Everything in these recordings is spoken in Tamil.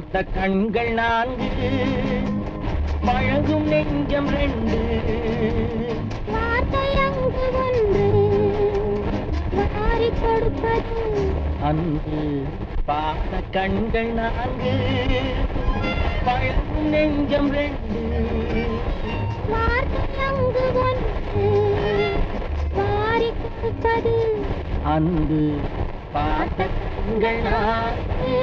பார்த்த கண்கள் நான்கு பழகும் நெஞ்சம் ரெண்டு. அன்பு பார்த்த கண்கள் நான்கு பழகும் நெஞ்சம் ரெண்டு. அங்கு ஒன்று வாரி கொடுப்பது. அன்பு பார்த்த கண்கள் நான்கு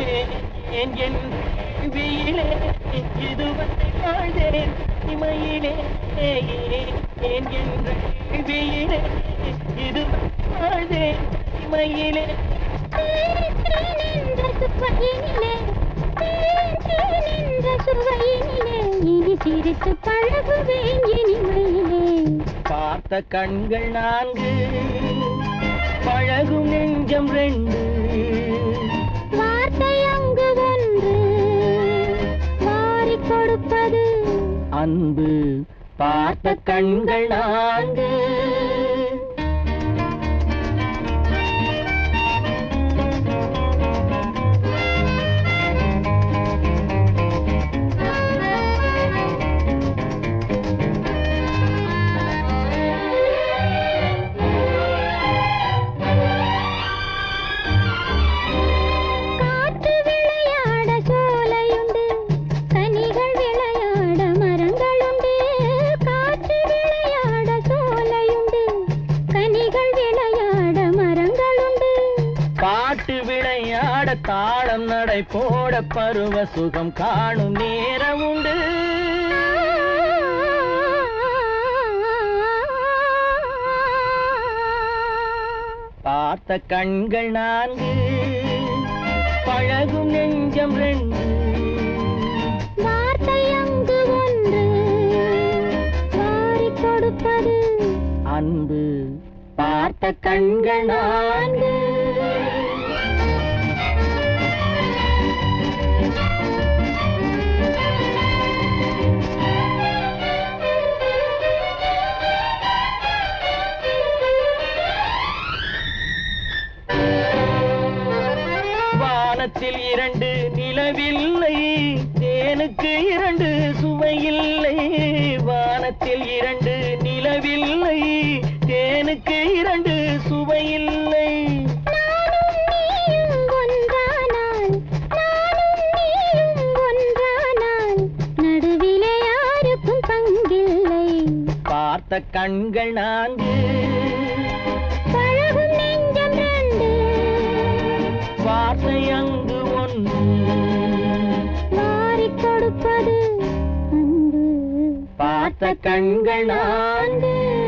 என் வீலே இதுவரை வாழ்ந்தேன் இமையிலே ஏன் என்ற வீலே இதுவரை வாழ்ந்தேன் இமையிலே. சிரித்து பழகுவேன் இனிமையிலே பார்த்த கண்கள் நான்கு பழகும் நெஞ்சம் ரெண்டு. கொடுப்பது அன்பு பார்த்த கண்கள் நான்கு தாளம் நடை போட பருவ சுகம் காணும் நேரம் உண்டு. பார்த்த கண்கள் நான்கு பழகும் நெஞ்சம் ரெண்டு. வார்த்தை அங்கு ஒன்று வாரி கொடுப்பது. அன்பு பார்த்த கண்கள் நான்கு. வானத்தில் இரண்டு நிலவில்லை. தேனுக்கு இரண்டு சுவையில்லை. வானத்தில் இரண்டு நிலவில்லை. தேனுக்கு இரண்டு சுவையில்லை. பார்த்த கண்கள் நான்கு. கொடுப்பது